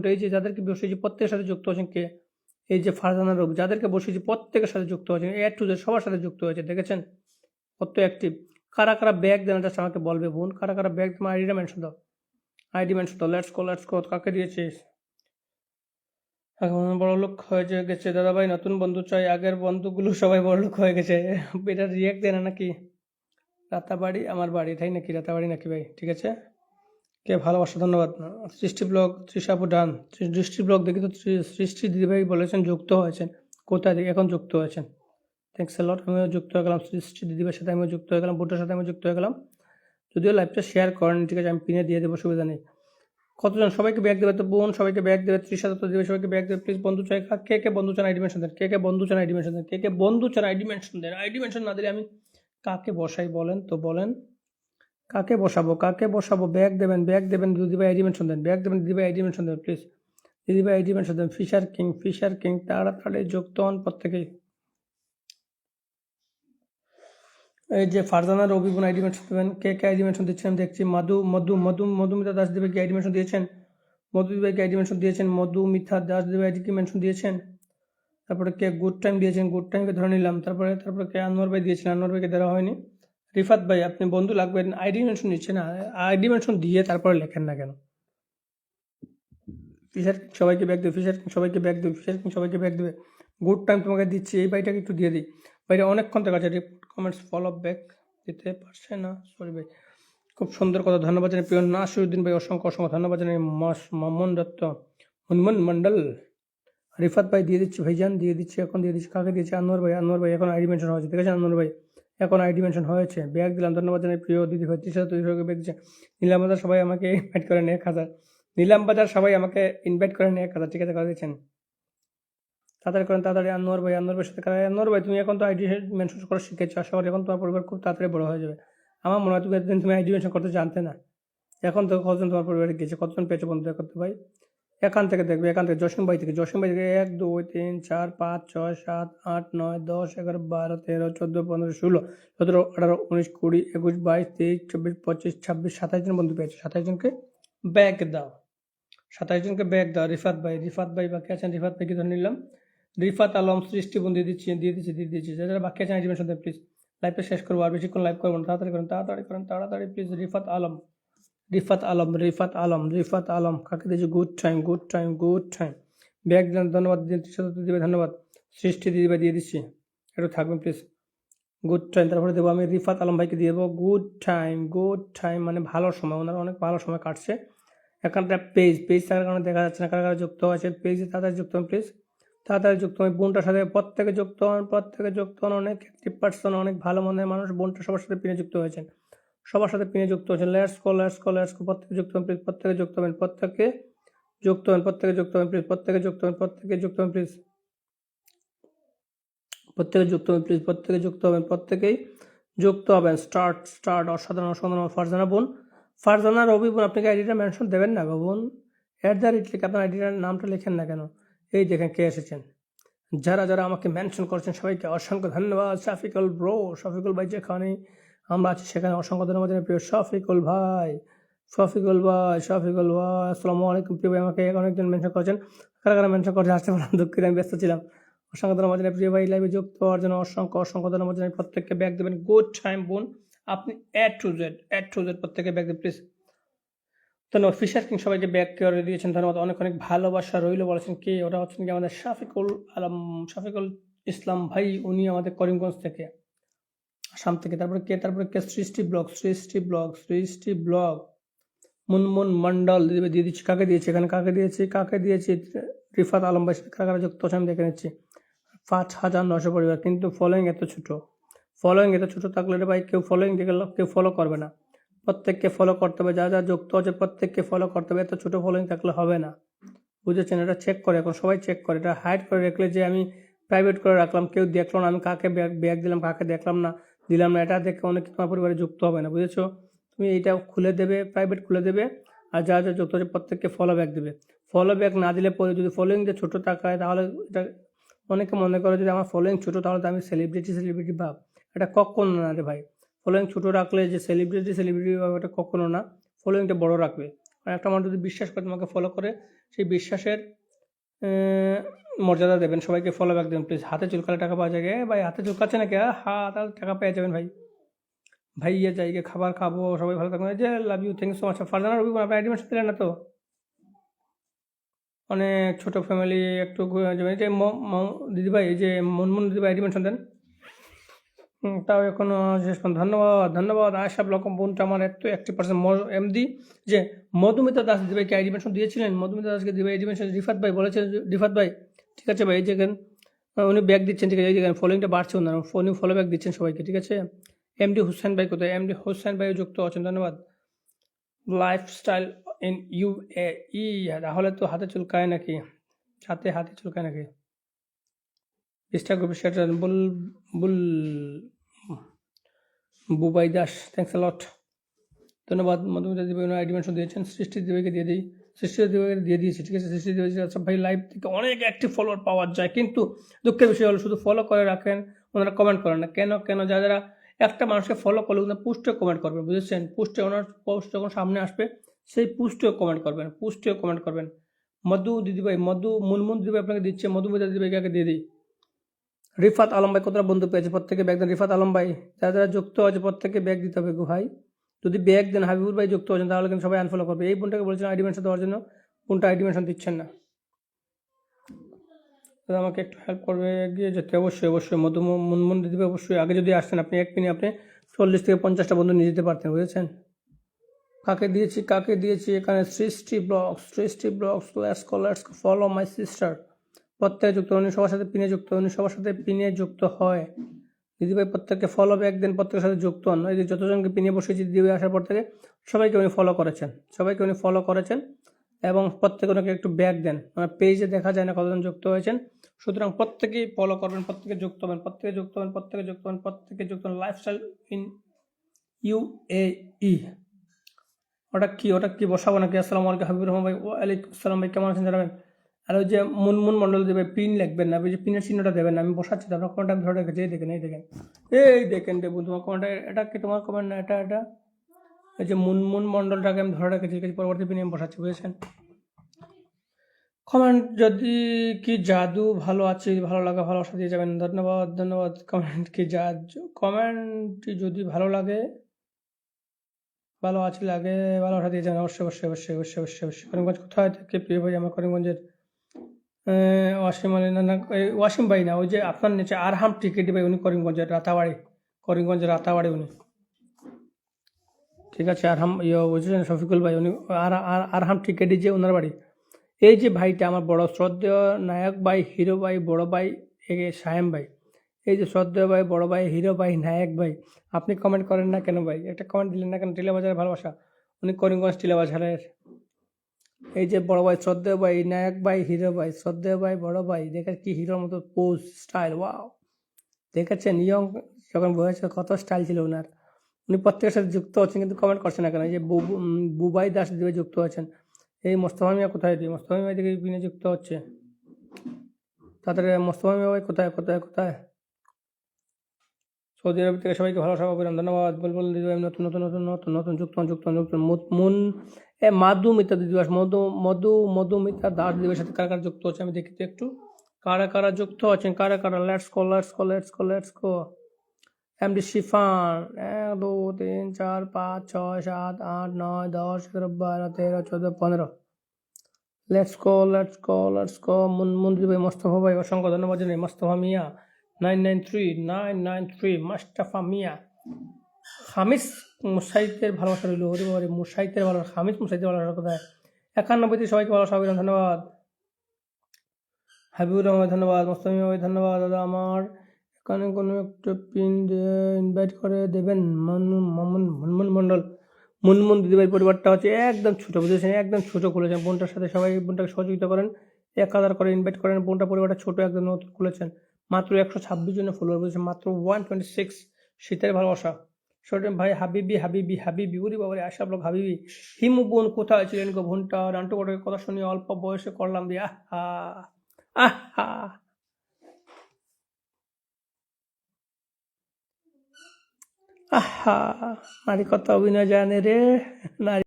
কোনটা এই যে যাদেরকে বসিয়েছি প্রত্যেকের সাথে যুক্ত হয়েছেন কে? এই যে ফারজানা রবি যাদেরকে বসিয়েছি প্রত্যেকের সাথে যুক্ত হয়েছেন এ টু জেড সবার সাথে যুক্ত হয়েছে, দেখেছেন? কত অ্যাক্টিভ কারা কারা ব্যাগ দেন জাস্ট আমাকে বলবে বোন। কারা কারা ব্যাগ তোমার আইডিটা মেনশন দাও। আইডি মেনশন দাও। লেটস কো লেটস কো কাকে দিয়েছিস? এখন বড় লোক হয়ে গেছে। দাদাভাই, নতুন বন্ধু চাই। আগের বন্ধুগুলো সবাই বড় লোক হয়ে গেছে। এটা রিয়েক্ট দেয় না নাকি? রাতাবাড়ি, আমার বাড়ি। তাই নাকি? রাতাবাড়ি নাকি ভাই? ঠিক আছে? কে ভালোবাসা, ধন্যবাদ। সৃষ্টি ব্লগ তৃষাপু ডান সৃষ্টি ব্লগ দেখি তো সৃষ্টি দিদিভাই বলেছেন যুক্ত হয়েছেন। কোথায় থেকে এখন যুক্ত হয়েছেন? থ্যাংকস এ লট আমিও যুক্ত হয়ে গেলাম। সৃষ্টি দিদিভাইয়ের সাথে আমিও যুক্ত হয়ে গেলাম, বুটোর সাথে আমিও যুক্ত হয়ে গেলাম। যদিও লাইভটা শেয়ার করেন, ঠিক আছে, আমি পিনে দিয়ে দেবো, সুবিধা নেই। কতজন? সবাইকে ব্যাগ দেবে তো বোন, সবাইকে ব্যাগ দেবে ত্রিশ তো দেবে, সবাইকে ব্যাগ দেবে। প্লিজ বন্ধু চাই কে কে বন্ধু চান আইডি মেনশন দেন? কে কে বন্ধু চান আইডি মেনশন দেন? কে কে বন্ধু চান আইডি মেনশন দেন? আইডি মেনশন না দিলে আমি কাকে বসাই বলেন তো বলেন। কাকে বসাবো কাকে বসাবো? ব্যাগ দেবেন ব্যাগ দেবেন দিদিভাই আইডি মেনশন দেন। ব্যাগ দেবেন দিদিভাই আইডি মেনশন দেন প্লিজ দিদিভাই আইডি মেনশন দেন। ফিশার কিং ফিশার কিং তাড়াতাড়ি যুক্ত হন প্রত্যেকেই। এই যে ফারজানা, রবি বোন আইডি মেনশন দেবেন। কে কে আইডি মেনশন দিচ্ছেন? দেখছি মধু মধু মধু মধুমিতা দাস দেবে কি আইডি মেনশন দিয়েছেন। মধু দেবে কি আইডি মেনশন দিয়েছেন। মধু মিথা দাস দেবে আইডি কি মেনশন দিয়েছেন। তারপরে কে গুড টাইম দিয়েছেন? গুড টাইমকে ধরে নিলাম। তারপরে তারপরে কে আনোয়ার ভাই দিয়েছেন? আনোয়ার ভাইকে দেওয়া হয়নি। রিফাত ভাই, আপনি বন্ধু লাগবেন। আইডি মেনশন নিচ্ছেন না। আইডি মেনশন দিয়ে তারপরে লেখেন না কেন? ফিশার সবাইকে ব্যাগ দেবে, ফিশার সবাইকে ব্যাগ দেবে, ফিশার সবাইকে ব্যাগ দেবে। গুড টাইম তোমাকে দিচ্ছি, এই বাইটাকে একটু দিয়ে দিই। বাইরে অনেকক্ষণ থেকে আছে কমেন্টস ফলো ব্যাক দিতে পারছে না। সরি ভাই। খুব সুন্দর কথা, ধন্যবাদ জানাই। প্রিয় নাসিরুদ্দিন ভাই, অসংখ্য অসংখ্য ধন্যবাদ জানাই। মামন দত্ত, মনমন মন্ডল রিফাত ভাই দিয়ে দিচ্ছি, ভাইজান দিয়ে দিচ্ছি, এখন দিয়ে দিচ্ছি। কাকে দিয়েছি? আনোয়ার ভাই আনোয়ার ভাই, এখন আইডি মেনশন হয়েছে। দেখেছেন আনোয়ার ভাই? এখন আইডি মেনশন হয়েছে। ব্যাগ দিলাম, ধন্যবাদ জানাই, প্রিয় দিদি ভাই ত্রিশ হাজার তৈরি ব্যাগ দিচ্ছে নীলাম বাজার সবাই আমাকে ইনভাইট করেন এক হাজার। নিলাম বাজার সবাই আমাকে ইনভাইট করেন এক হাজার, ঠিক আছে করে দিচ্ছেন? তাড়াতাড়ি করেন, তাড়াতাড়ি, আনোয়ার ভাই, আনোয়ার ভাইয়ের সাথে কারা আনোয়ার ভাই, তুমি এখন তো আইডি মেনশন করা শিখেছো, আশা করি এখন তোমার পরিবার খুব তাড়াতাড়ি বড় হয়ে যাবে। আমার মনে হয় তুমি এতদিন তুমি আইডি মেনশন করতে জানতে না। এখন তো কতজন তোমার পরিবারে গেছে, কতজন পেয়েছ বন্ধু করতে ভাই? এখান থেকে দেখবে, এখান থেকে জসিম ভাই থেকে জসিম ভাই থেকে এক, দুই, তিন, চার, পাঁচ, ছয়, সাত, আট, নয়, দশ, এগারো, বারো, তেরো, চোদ্দ, পনেরো, ষোলো, সতেরো, আঠারো, উনিশ, কুড়ি, একুশ, বাইশ, তেইশ, চব্বিশ, পঁচিশ, ছাব্বিশ সাতাশ জন বন্ধু পেয়েছে। সাতাশ জনকে ব্যাগ দাও। সাতাশ জনকে ব্যাগ দাও। রিফাত ভাই রিফাত ভাই বাকি আছেন। রিফাত ভাইকে ধরে নিলাম? রিফাত আলম সৃষ্টি বন্ধু দিচ্ছি, দিয়ে দিচ্ছি দিয়ে দিচ্ছি। যারা বাকি আছেন আইডিমের সাথে প্লিজ লাইভটা শেষ করব, আর বেশিক্ষণ লাইভ করব তাড়াতাড়ি করেন তাড়াতাড়ি করেন, তাড়াতাড়ি প্লিজ রিফাত আলম। রিফাত আলম রিফাত আলম রিফাত আলম কাকে দিয়েছি? Good time good time good time back দেন, ধন্যবাদ দিবে, ধন্যবাদ। সৃষ্টি দিদিভাই দিয়ে দিচ্ছি। একটু থাকবেন প্লিজ গুড টাইম তারপরে দেবো আমি রিফাত আলম ভাইকে দিয়ে দেবো। গুড টাইম গুড টাইম মানে ভালো সময়। ওনার অনেক ভালো সময় কাটছে। এখানটা পেজ পেজ থাকার কারণে দেখা যাচ্ছে না, কারা কারা যুক্ত আছে। পেজে তাড়াতাড়ি যুক্ত হন প্লিজ তাড়াতাড়ি যুক্ত হন, বোনটার সাথে প্রত্যেকে যুক্ত হন, প্রত্যেকে যুক্ত হন। অনেক অ্যাক্টিভ পার্সন অনেক ভালো মনের মানুষ বোনটা সবার সাথে পিনে যুক্ত হয়েছেন। সবার সাথে পিনে যুক্ত হচ্ছেন let's go let's go let's go প্রত্যেকে যুক্ত হন প্লিজ প্রত্যেকে যুক্ত হবেন প্রত্যেকে যুক্ত হবেন প্রত্যেকে যুক্ত হবেন প্লিজ প্রত্যেকে যুক্ত হবেন প্রত্যেকে যুক্ত হবেন প্লিজ প্রত্যেকে যুক্ত হবেন প্লিজ প্রত্যেকে যুক্ত হবেন, প্রত্যেকেই যুক্ত হবেন। স্টার্ট স্টার্ট অসাধারণ অসাধারণ। ফারজানা বোন। ফারজানা, রবি বোন, আপনাকে আইডিটা মেনশন দেবেন না বোন। অ্যাট দ্য রেট লিখে আপনার আইডিটার নামটা লেখেন না কেন? এই দেখেন কে এসেছেন। যারা যারা আমাকে মেনশন করেছেন সবাইকে অসংখ্য ধন্যবাদ। শাফিকুল ব্রো শফিকুল ভাই যেখানে। আমরা আছি সেখানে অসংখ্য ধন্যবাদ প্রিয় শফিকুল ভাই শফিকুল ভাই শফিকুল ভাই, আসসালামু আলাইকুম। প্রিয় ভাই, আমাকে অনেকজন মেনশন করেছেন। কারা কারা মেনশন করেছেন? আসতে পারলাম, দুঃখিত, আমি ব্যস্ত ছিলাম। অসংখ্য ধন্যবাদ প্রিয় ভাই লাইভে যুক্ত হওয়ার জন্য অসংখ্য অসংখ্য ধন্যবাদ প্রত্যেককে ব্যাগ দেবেন। গুড টাইম বোন। আপনি A to Z A to Z প্রত্যেকে ব্যাগ দেবেন প্লিজ ধন্যবাদ। ফিশার কিং সবাইকে ব্যাক করে দিয়েছেন? ধন্যবাদ। অনেক অনেক ভালোবাসা রইল বলেছেন কি? ওরা হচ্ছেন কি আমাদের শাফিকুল আলম, শাফিকুল ইসলাম ভাই। উনি আমাদের করিমগঞ্জ থেকে। আসাম থেকে তারপরে কে তারপরে কে, সৃষ্টি blog Srishti blog Srishti blog Munmun Mondal দিয়ে দিচ্ছি, কাকে দিয়েছি এখানে? কাকে দিয়েছি? কাকে দিয়েছি? রিফাত আলম সাথে কারা কারা যুক্ত আছে আমি দেখে নিচ্ছি। পাঁচ হাজার নশো পরিবার, কিন্তু ফলোয়িং এত ছোটো। ফলোয়িং এত ছোটো থাকলে রে ভাই, কেউ ফলোয়িং দেখে কেউ ফলো করবে না। প্রত্যেককে ফলো করতে হবে, যা যা যুক্ত আছে প্রত্যেককে ফলো করতে হবে, এত ছোটো ফলোয়িং থাকলে হবে না। বুঝেছেন? এটা চেক করে, এখন সবাই চেক করে। এটা হাইড করে রাখলে যে আমি প্রাইভেট করে রাখলাম, কেউ দেখল না, আমি কাকে ব্যাগ ব্যাগ দিলাম, কাকে দেখলাম না। দিলাম না, এটা দেখে অনেক তোমার পরিবারে যুক্ত হবে না, বুঝেছ? তুমি এইটা খুলে দেবে প্রাইভেট খুলে দেবে, আর যা যা যুক্ত আছে প্রত্যেককে ফলো ব্যাক দেবে। ফলো ব্যাক না দিলে পরে যদি ফলোয়িং যে ছোটো তাকায়, তাহলে এটা অনেকে মনে করে যদি আমার ফলোয়িং ছোটো, তাহলে তো আমি সেলিব্রিটি সেলিব্রিটি ভাব। এটা কখনো না রে ভাই। ফলোয়িং ছোটো রাখলে যে সেলিব্রিটি সেলিব্রিটি ভাব, এটা কখনো না। ফলোয়িংটা বড় রাখবে। আর একটা মানুষ যদি বিশ্বাস করে, তোমাকে ফলো করে, সেই বিশ্বাসের মর্যাদা দেবেন। সবাইকে ফলো ব্যাক দেবেন প্লিজ হাতে চুলকালে টাকা পাওয়া যায় ভাই, হাতে চুলকাচ্ছে না কে হাত আর টাকা পেয়ে যাবেন ভাই। ভাই ইয়ে যাই খাবার খাব, সবাই ভালো থাকবেন যে love you thank so much Farzana Robi আপনার অ্যাডমিশন দিলেন না তো? অনেক ছোটো ফ্যামিলি একটু দিদিভাই, এই যে মনমন দিদিভাই অ্যাডমিশন দেন। তাও এখনও শেষ ধন্যবাদ ধন্যবাদ। আশা ব্লক বোনটা আমার এত একটি পার্সেন্ট এমডি যে মধুমিতা দাস দিদিভাইকে অ্যাডমিশন দিয়েছিলেন। মধুমিতা দাসকে দিদিভাই অ্যাডমিশন রিফাত ভাই বলেছেন রিফাত ভাই ঠিক আছে ভাই এই যে এখানে, উনি ব্যাগ দিচ্ছেন ঠিক আছে এই যে ফলোইংটা বাড়ছে ওনার উনি ফলো ব্যাক দিচ্ছেন সবাইকে ঠিক আছে? এমডি হুসেন ভাই কোথায়? এমডি হুসেন ভাই যুক্ত আছেন ধন্যবাদ। Lifestyle in U A E তাহলে তো হাতে চুলকায় নাকি? হাতে হাতে চুলকায় নাকি? বিশটা গ্রুপে সেটা Bulbul, Bubai Das thanks lot ধন্যবাদ মধুমিতা দিবে আইডি মেনশন দিয়েছেন, সৃষ্টি দেবীকে দিয়ে দিই, সৃষ্টি দেবীকে দিয়ে দিয়েছি, ঠিক আছে? সৃষ্টি দিবে ভাই লাইভ থেকে অনেক অ্যাক্টিভ ফলোয়ার পাওয়া যায়, কিন্তু দুঃখের বিষয় হলো শুধু ফলো করে রাখেন, ওনারা কমেন্ট করেন না। কেন কেন? যারা যারা একটা মানুষকে ফলো করলে ওনারা পুস্টে কমেন্ট করবেন, বুঝেছেন? পুস্টে ওনার পোস্ট যখন সামনে আসবে, সেই পুস্টেও কমেন্ট করবেন পুস্টেও কমেন্ট করবেন। মধু দিদিভাই, মধু, মুনমুন দিদিভাই আপনাকে দিচ্ছে মধুমিতা দিদিভাইকে দিয়ে দিই। রিফাত আলম ভাই কতটা বন্ধু পেয়েছে? প্রত্যেকে ব্যাগ দেন। রিফাত আলম ভাই, যারা যারা যুক্ত আছে, প্রত্যেকে ব্যাগ দিতে হবে ভাই। যদি ব্যাগ দেন হাবিবুর ভাই যুক্ত আছেন তাহলে কিন্তু সবাই আনফলো করবে। এই বোনটাকে বলছেন আইডি মেনশন দেওয়ার জন্য। কোনটা আইডি মেনশন দিচ্ছেন না। আমাকে একটু হেল্প করবে, এগিয়ে যেতে। অবশ্যই অবশ্যই। মধু মুনমুন দিদিভাই অবশ্যই। আগে যদি আসতেন, আপনি এক পিনে আপনি চল্লিশ থেকে পঞ্চাশটা বন্ধু নিয়ে যেতে পারতেন, বুঝেছেন? কাকে দিয়েছি কাকে দিয়েছি? এখানে Srishti blogs Srishti blogs let's call let's follow my sister প্রত্যেকে যুক্ত উনি সবার সাথে পিনে যুক্ত উনি সবার সাথে পিনে যুক্ত হয়। দিদিভাই প্রত্যেককে ফলো ব্যাক দেন প্রত্যেকের সাথে যুক্ত হন। এই যে যতজনকে পিনে বসেছি দিদিভাই আসার পর থেকে সবাইকে উনি ফলো করেছেন। সবাইকে উনি ফলো করেছেন এবং প্রত্যেকে ওনাকে একটু ব্যাক দেন। ওনার পেজে দেখা যায় না কতজন যুক্ত হয়েছেন। সুতরাং প্রত্যেকেই ফলো করবেন, প্রত্যেকে যুক্ত হবেন, প্রত্যেকে যুক্ত হবেন, প্রত্যেকে যুক্ত হবেন, প্রত্যেকে যুক্ত হবেন। Lifestyle in U A E ওটা কি ওটা কি বসাবো নাকি? আসসালামু আলাইকুম হাবিবুর রহমান ভাই, ওয়ালাইকুম আসসালাম ভাই, কেমন আছেন জানাবেন? আর ওই যে মুনমুন মন্ডল দেবে, পিন লিখবেন না, ওই যে পিনের চিহ্নটা দেবেন না, আমি বসাচ্ছি তো আপনার কোনটা আমি ধরে রেখেছি, এই দেখেন এই দেখেন। এই দেখেন দেখুন তোমার কমেন্টটা এটা কি তোমার কমেন্ট না এটা এটা? এই যে মুনমুন মন্ডলটাকে আমি ধরে রেখেছি পরবর্তী পিনে আমি বসাচ্ছি, বুঝেছেন? কমেন্ট যদি কি জাদু ভালো আছে ভালো লাগা ভালোবাসা দিয়ে যাবেন, ধন্যবাদ ধন্যবাদ। কমেন্ট কি জাদু কমেন্টটি যদি ভালো লাগে, ভালো আছে লাগে ভালোবাসা দিয়ে যাবেন, অবশ্যই অবশ্যই অবশ্যই অবশ্যই অবশ্যই অবশ্যই। করিমগঞ্জ কোথায়? থেকে প্রিয় ভাই, আমার করিমগঞ্জের ওয়াসিম আলী না ওয়াসিম ভাই না, ওই যে আপনার নিচে আরহাম টিকেটি ভাই, উনি করিমগঞ্জের, রাতাবাড়ি করিমগঞ্জের রাতাবাড়ি উনি। ঠিক আছে, আরহাম ইয়ে বুঝছেন শফিকুল ভাই, উনি আর, আর- আরহাম টিকেটি যে ওনার বাড়ি। এই যে ভাইটা আমার বড় শ্রদ্ধেয় নায়ক ভাই, হিরো ভাই, বড় ভাই, এ সায়েম ভাই। এই যে শ্রদ্ধেয় ভাই, বড় ভাই, হিরো ভাই, নায়ক ভাই, আপনি কমেন্ট করেন না কেন ভাই? একটা কমেন্ট দিলেন না কেন? টিলাবাজারের ভালোবাসা। উনি করিমগঞ্জ টিলাবাজারের এই যে বড় ভাই, শ্রদ্ধেয় ভাই, নায়ক ভাই, হিরো ভাই, শ্রদ্ধেয় ভাই, বড় ভাই দেখে কি হিরোর মতো পোজ স্টাইল ওয়াও দেখেছেন ইয়ং যখন বয়স কত স্টাইল ছিল ওনার। উনি প্রত্যেকের সাথে যুক্ত হচ্ছেন কিন্তু কমেন্ট করছেন না কেন? এই যে বুবু- বুবাই দাস দিবে যুক্ত আছেন। এই মোস্তফা মিয়া কোথায় দিয়ে মোস্তফা মিয়া দিকে বিনে যুক্ত হচ্ছে। তাদের মোস্তফা মিয়া ভাই কোথায় কোথায় কোথায়? সৌদি আরব থেকে সবাইকে ভালো অভিনন্দন, ধন্যবাদ। ভাই, নতুন নতুন নতুন নতুন নতুন, যুক্ত যুক্ত যুক্ত। মুন এ মাধুমিতা দিদিবাস মধু মধু, মধুমিতা দাস দিবসের সাথে কারা কারা যুক্ত আছে আমি দেখি তো একটু। কারা কারা যুক্ত আছেন? কারা কারা? Let's go let's go let's go let's go MD Shifan, এক, দু, তিন, চার, পাঁচ, ছয়, সাত, আট, নয়, দশ, এগারো, বারো, তেরো, চোদ্দ, পনেরো। Let's go let's go let's go Mundir ভাই, মোস্তফা ভাই, অসংখ্য ধন্যবাদ জানাই। Mostafa Mia, nine nine three, nine nine three Mostafa Mia. Hamis মুসাইতের ভালোবাসা রইল হরি বাবারে মুসাইতের ভালো হামিস মুসাইতের ভালোবাসা কোথায় একান্নবইতে সবাইকে ভালোবাসা অভিনন্দন ধন্যবাদ। হাবিবুর রহমান ধন্যবাদ ভাই ধন্যবাদ, দাদা আমার। এখানে কোনো একটা পিন ইনভাইট করে দেবেন মনমুন মনমন মণ্ডল। মুনমুন দিদিভাই পরিবারটা হচ্ছে একদম ছোটো, বুঝেছেন? একদম ছোটো খুলেছেন বোনটার সাথে সবাই বোনটাকে সহযোগিতা করেন। এক হাজার করে ইনভাইট করেন, বোনটা পরিবারটা ছোটো, একদম নতুন খুলেছেন মাত্র একশো ছাব্বিশ জনের ফলোয়ার বুঝেছেন? মাত্র ওয়ান টোয়েন্টি সিক্স শীতের ভালোবাসা। ছোট ভাই, হাবিবি হাবিবি হাবিবি, উরি বাবারে আশা লোক হাবিবি। হিমু বোন কোথায় ছিলেন গো বোনটা? রান্টু কোটের কথা শুনি অল্প বয়সে করলাম দিয়ে আহা আহা। আহা, নারী কথা অভিনয় জানে রে, নারী